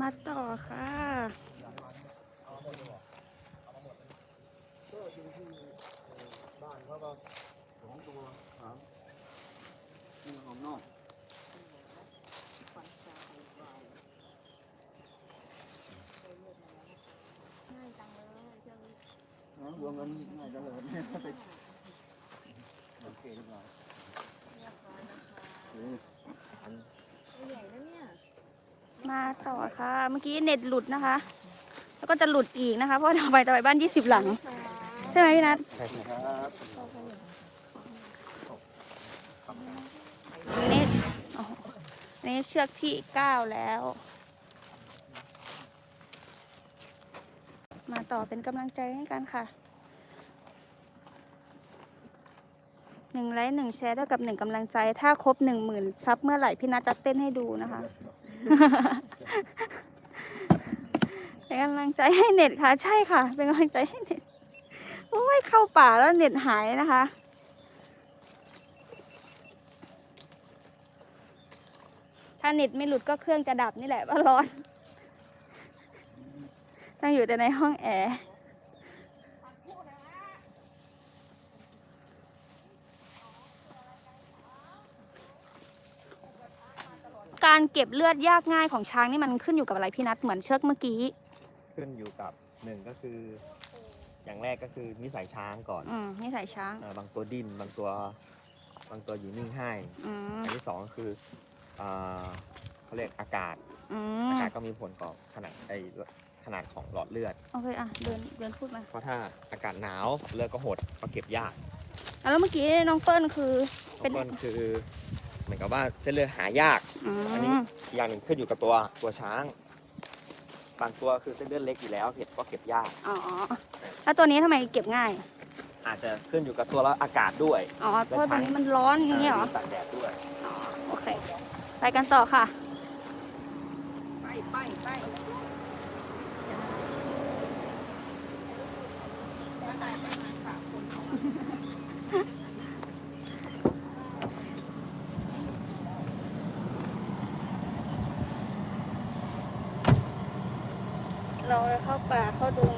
มาต่อค่ะ ก็อยู่ที่บ้านเขาก็สองตัวสามนี่ของนอกง่ายจังเลยเจ้านะรวมกันง่ายจังเลยไปโอเคเรียบร้อยโอเคใหญ่นะเนี่ย มาต่อค่ะ เมื่อกี้เน็ตหลุดนะคะ แล้วก็จะหลุดอีกนะคะ เพราะว่าไปต่อไปบ้าน20หลัง ใช่ไหมพี่นัทใช่ครับนี่นี่เชือกที่9แล้ว มาต่อเป็นกำลังใจให้กันค่ะหนึ่งไลค์หนึ่งแชร์เท่ากับหนึ่งกำลังใจ ถ้าครบหนึ่งหมื่นซับเมื่อไหร่พี่นัทจะเต้นให้ดูนะคะ เป็นกำลังใจให้เน็ตค่ะ ใช่ค่ะ เป็นกำลังใจให้เน็ตโอ้ยเข้าป่าแล้วเน็ตหายนะคะ ถ้าเน็ตไม่หลุดก็เครื่องจะดับนี่แหละว่าร้อน ต้องอยู่แต่ในห้องแอร์ การ เก็บเลือดยากง่ายของช้างนี่มันขึ้นอยู่กับอะไรพี่นัทเหมือนเชือกเมื่อกี้ขึ้นอยู่กับหนึ่งก็คือ อย่างแรกก็คือนิสัยช้างก่อนอืมนี่ใส่ช้างอาบางตัวดิ้นบางตัว บางตัวอยู่นิ่งให้อืมอันที่สองก็คืออ่าเขาเรียกอากาศ อือามกาศก็มีผลต่อขนาดไอขนาดของหลอดเลือด โอเคอะเดินเดินพูดมาเพราะถ้าอากาศหนาวเลือดก็หดก็เก็บยากอะแล้วเมื่อกี้น้องเปิ้ลคือ เป็น ต้นคือเห มือนกับว่าเส้นเลือดหายาก อือันนี้ มอีกอย่างหนึ่งขึ้นอยู่กับตัวตัวช้าง บางตัวคือเส้นเลือดเล็กอยู่แล้วเก็บก็เก็บยาก อ๋อแล้วตัวนี้ทำไมเก็บง่าย อาจจะขึ้นอยู่กับตัวแล้วอากาศด้วยอ๋อ เพราะตัวนี้มันร้อนอย่างเงี้ยเหรอ ตากแดดด้วยอ๋อ โอเค ไปกันต่อค่ะ ไปไปไป เราจะเข้า ป่าเข้าดง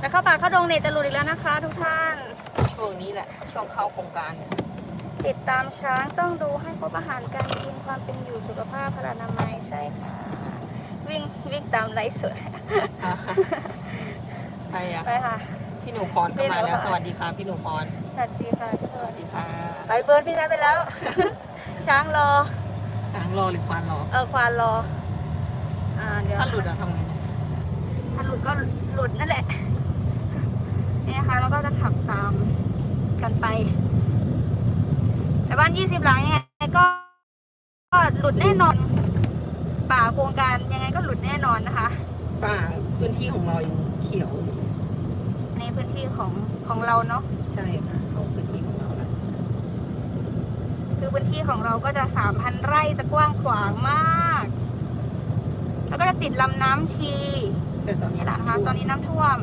จะเข้าป่าเข้าดงเน็ตจะหลุดอีกแล้วนะคะ ทุกท่าน ช่วงนี้แหละ ช่วงเข้าโครงการเนี่ยติดตามช้างต้องดูให้ครบอาหารการกินความเป็นอยู่สุขภาพพลานามัยใช่ค่ะ วิ่งวิ่งตามไลฟ์สดใครอะไปค่ะ พี่หนูพรก็มาแล้วสวัสดีค่ะพี่หนูพรสวัสดีค่ะทุกคสวันสดีค่ะไปเบิร์ดพี่นัทไปแล้ว ช้างรอ ช้างรอหรือควานรอ เออควานรอ อ่าเดี๋ยวถ้าหลุดอะทำไง ถ้าหลุดก็หลุดนั่นแหละนี่นะคะเราก็จะขับตามกันไป แต่บ้านยี่สิบหลังยังไงก็ก็หลุดแน่นอน ป่าโครงการยังไงก็หลุดแน่นอนนะคะป่าพื้นที่ของเรายังเขียวอยู่ในพื้นที่ของของเราเนาะใช่ค่ะเขาพื้นที่ของเราแล้วคือพื้นที่ของเราก็จะสามพันไร่จะกว้างขวางมาก แล้วก็จะติดลำน้ำชีแต่ตอ นนี้นี่แหละนะคะตอนนี้น้ำท่วม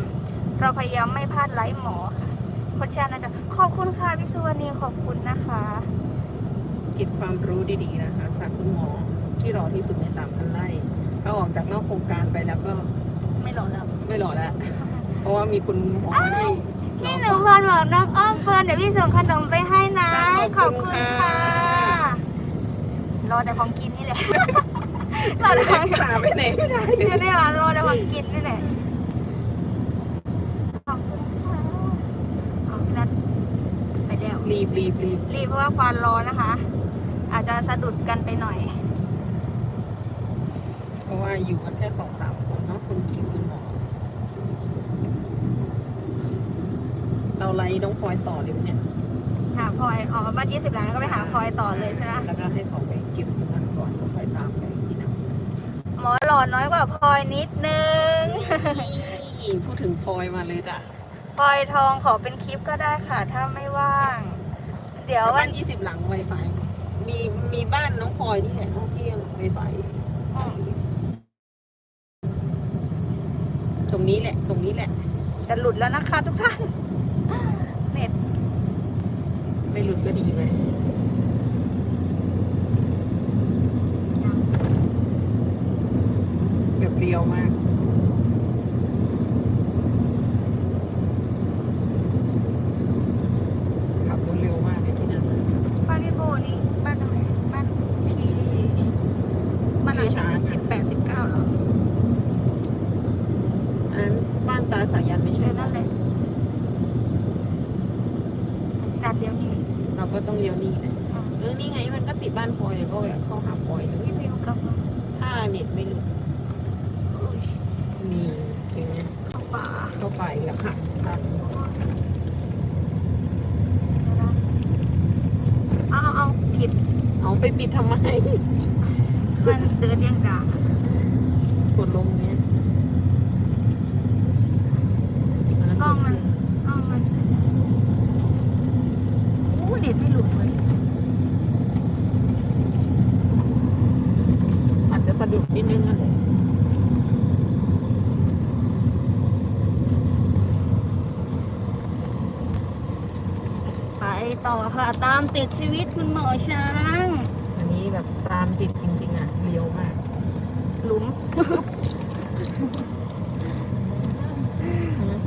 เราพยายามไม่พลาดไลฟ์หมอค่ะโคชาน่าจะขอบคุณค่ะพี่สุวรรณีขอบคุณนะคะเก็บความรู้ดีๆนะคะ จากคุณหมอที่รอที่สุดในสามพันไร่ถ้าออกจากนอกโครงการไปแล้วก็ไม่หลอกแล้วไม่รอแล้ว เพราะว่ามีคุณหมอที่รพี่อหนูพรบอกน้องอ้อมเฟิร์นเดี๋ยวพี่ส่งขนมไปให้นะ ขอบคุณค่ะค่ะรอแต่ของกินนี่แหละ รอแต่ของขาไปไหนไม่ได้เลยเดี๋ยวนี่หรอรอแต่ของกินนี่แหละขอบคุณค่ะเอาพี่นัทไปแล้วรีบรีบรีบรีบเพราะว่าควานรอนะคะ อาจจะสะดุดกันไปหน่อย เพราะว่าอยู่กันแค่สองสามคนเนาะคุณกิมคุณหมอเราไล่น้องพลอยต่อเลยเนี่ยหาพลอยออกมาบ้านยี่สิบล้านก็ไปหาพลอยต่อเลยใช่ไหมแล้วก็ให้เขาไป หมอหล่อน้อยกว่าพลอยนิดนึงนี่พูดถึงพลอยมาเลยจ้ะพลอยทองขอเป็นคลิปก็ได้ค่ะ ถ้าไม่ว่าง เดี๋ยววับ้านนยี่สิบหลังไวไฟมีมีบ้านน้องพลอยนี่แหละน้องเที่ยงไวไฟอืมตรงนี้แหละ ตรงนี้แหละ จะหลุดแล้วนะคะทุกท่าน เน็ตไม่หลุดก็ดีไหม เรียวมาก ขับรถเร็วมากในที่นั้นบ้านพี่โบนี่บ้านตรงไหนบ้านพี่บ้านอาชาสิบแปดสิบเก้าหรออันนั้นบ้านตาสายันไม่ใช่เออนั่นแหละดัดเดี๋ยวนี้เราก็ต้องเลี้ยวนี่นะเออนี่ไงมันก็ติดบ้านพลอยก็แบบเข้าหาพลอยอยู่ ไม่มีกัถ้าเน็ตไม่หลุด ป่าเข้าไปแล้วค่ะค่ะเอาเอาเอาผิด เอาไปปิดทำไม มันเดินยังด่ากดลงเนี้ย กล้องมันกล้องมันโอ้เด็ดไม่หลุดเลย อาจจะสะดุดนิดนึงอะไร ไป ต่อค่ะ ตามติดชีวิตคุณหมอช้าง อันนี้แบบตามติดจริง ๆอะเลี้ยวมาก หลุม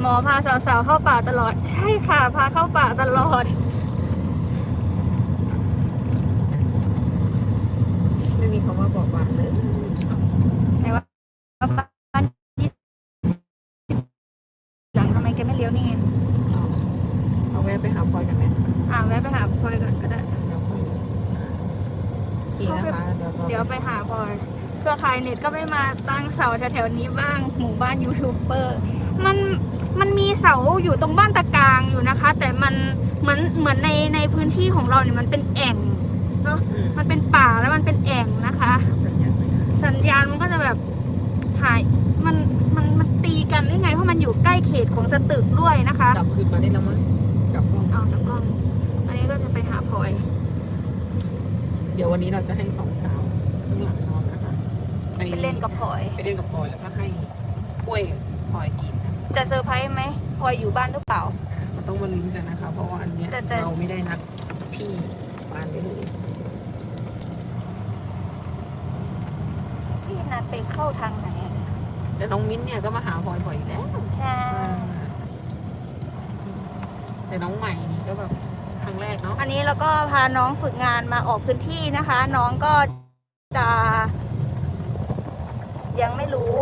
หมอพาสาวๆเข้าป่าตลอด ใช่ค่ะ พาเข้าป่าตลอด ไม่มีคำว่าบอกว่าเลย ไหนว่าบ้านที่หลังทำไมแกไม่เลี้ยวนี่ไง เอาแวะไปหาพลอยกันไหม อ่าแวะไปหาพลอยก่อนก็ได้ เดี๋ยวค่อยโอเคนะคะเดี๋ยวเรา เดี๋ยวไปหาพล อยเครือข่ายเน็ตก็ไม่มาตั้งเสาแถวๆนี้บ้างหมู่บ้านยูทูบเบอร์มันมันมีเสาอยู่ตรงบ้านตะกลางอยู่นะคะ แต่มันเหมือนเหมือนในในพื้นที่ของเราเนี่ยมันเป็นแอ่งเนาะอืมมันเป็นป่าแล้วมันเป็นแอ่งนะคะสัญญาณไหมคะ สัญญาณมันก็จะแบบหายมันมันมันตีกันหรือไงเพราะมันอยู่ใกล้เขตของสตึกด้วยนะคะกลับคืนมาได้แล้วมั้งกลับกล้องเอาตะกล้องอันนี้ก็จะไปหาพลอย เดี๋ยววันนี้เราจะให้สองสาวข้างหลังนอน นะคะไปเล่นกับพลอย ไปเล่นกับพลอยแล้วก็ให้กล้วยพลอยกินจะเซอร์ไพรส์ไหมพลอยอยู่บ้านหรือเปล่า มันต้องมาลุ้นกันนะคะ เพราะว่าอันเนี้ยแต่แต่ เราไม่ได้นัดพี่ปานได้เลยพี่นัดไปเข้าทางไหนอะแต่น้องมิ้นเนี่ยก็มาหาพลอยบ่อยอยู่แล้ว ใช่แต่น้องใหม่นี่ก็แบบครั้งแรกเนาะอันนี้เราก็พาน้องฝึกงานมาออกพื้นที่นะคะ น้องก็จะ ยังไม่รู้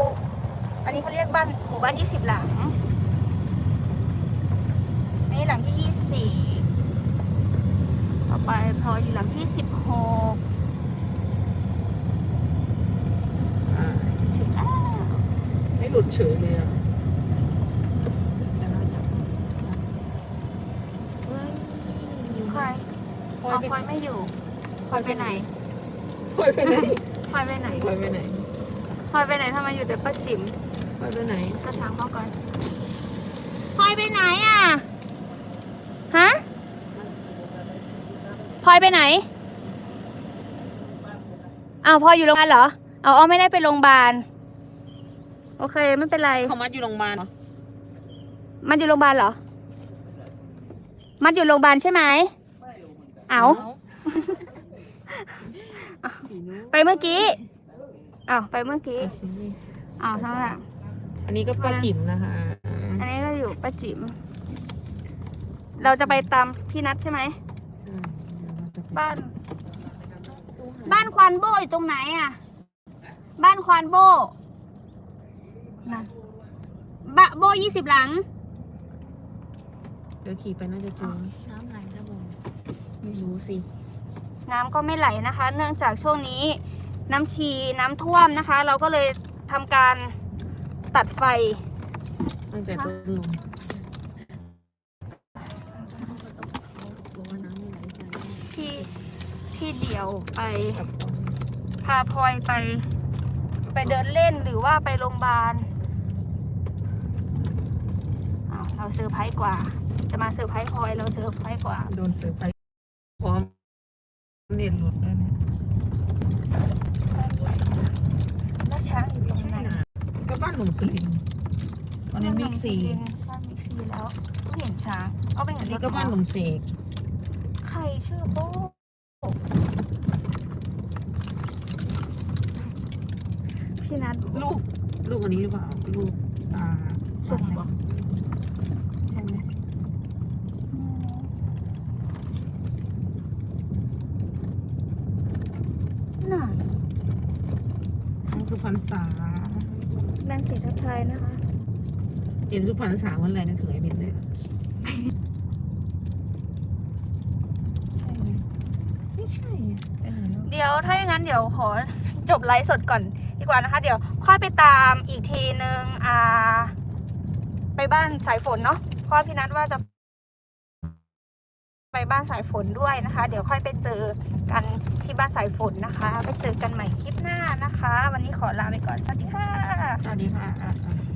อันนี้เขาเรียกบ้านหมู่บ้านยี่สิบหลังอันนี้หลังที่ยี่สิบต่อไปพลอยอยู่หลังที่สิบหกอ่าถึงแล้วไม่หลุดเฉยเลยอะแต่น่าจะเฮ้ยใครพลอเอายพลอยไม่อยู่พลอยไปไหนพลอยไปไหนพลอยไปไหนพลอยไปไหน พลอยไปไหนทำไมอยู่แต่ป้าจิ๋มพลอยไปไหนก็ถามเขาก่อนพลอยไปไหนอะฮะพลอยไปไหนอ้าวพลอยอยู่โรงพยาบาลเหรอเอาเอาไม่ได้ไปโรงพยาบาลโอเคไม่เป็นไรเขามัดอยู่โรงพยาบาลเหรอมันอยู่โรงพยาบาลเหรอ มันอยู่โรงพยาบาลใช่ไหมเอา ไปเมื่อกี้ อ้าวไปเมื่อกี้อ้าวเท่านั้นแหละอันนี้ก็ป้าจิ๋มนะคะ อันนี้ก็อยู่ป้าจิ๋มเราจะไปตามพี่นัทใช่ไหมอืมบ้าน บ้านควานโบอยู่ตรงไหนอะ บ้านควานโบนะบะโบยี่สิบหลัง เดี๋ยวขี่ไปน่าจะเจอน้ำไหลนะโบไม่รู้สิ น้ำก็ไม่ไหลนะคะ เนื่องจากช่วงนี้ น้ำชีน้ำท่วมนะคะ เราก็เลยทำการตัดไฟ ตั้งแต่ต้นลมพี่พี่เดี่ยวไปพาพลอยไป ไปเดินเล่นหรือว่าไปโรงพยาบาลเราเซอร์ไพรส์กว่า จะมาเซอร์ไพรส์พลอยเราเซอร์ไพรส์กว่า โดนเสือร์ไพรส์พร้อมเน็ตหลุดแล้วเนี่ย แล้วช้างอยู่ที่ไหน ก็บ้านหนุ่มสุรินทร์ตอนนี้บิ๊กซีบ้านบิ๊กซีแล้วก็เห็นช้างก็เป็นอันรนี้ถก็บ้านหนุ่มเสกใครชื่อโบ้พี่นัทลูกลูกอันนี้หรือเปล่าลูกอ่าส่งบอกใช่ไหมน่ะน้องสุพรรณษา แบงค์สีทับไทยนะคะ เห็นสุพรรณษาวันอะไรนะเขยเห็นเลยใช่ไหมเดี๋ยวถ้าอย่างนั้นเดี๋ยวขอจบไลฟ์สดก่อนดีกว่านะคะ เดี๋ยวค่อยไปตามอีกทีนึงอ่า ไปบ้านสายฝนเนาะเพราะว่าพี่นัทว่าจะ ไปบ้านสายฝนด้วยนะคะ เดี๋ยวค่อยไปเจอกัน ที่บ้านสายฝนนะคะไปเจอกันใหม่คลิปหน้านะคะ วันนี้ขอลาไปก่อน สวัสดีค่ะ สวัสดีค่ะ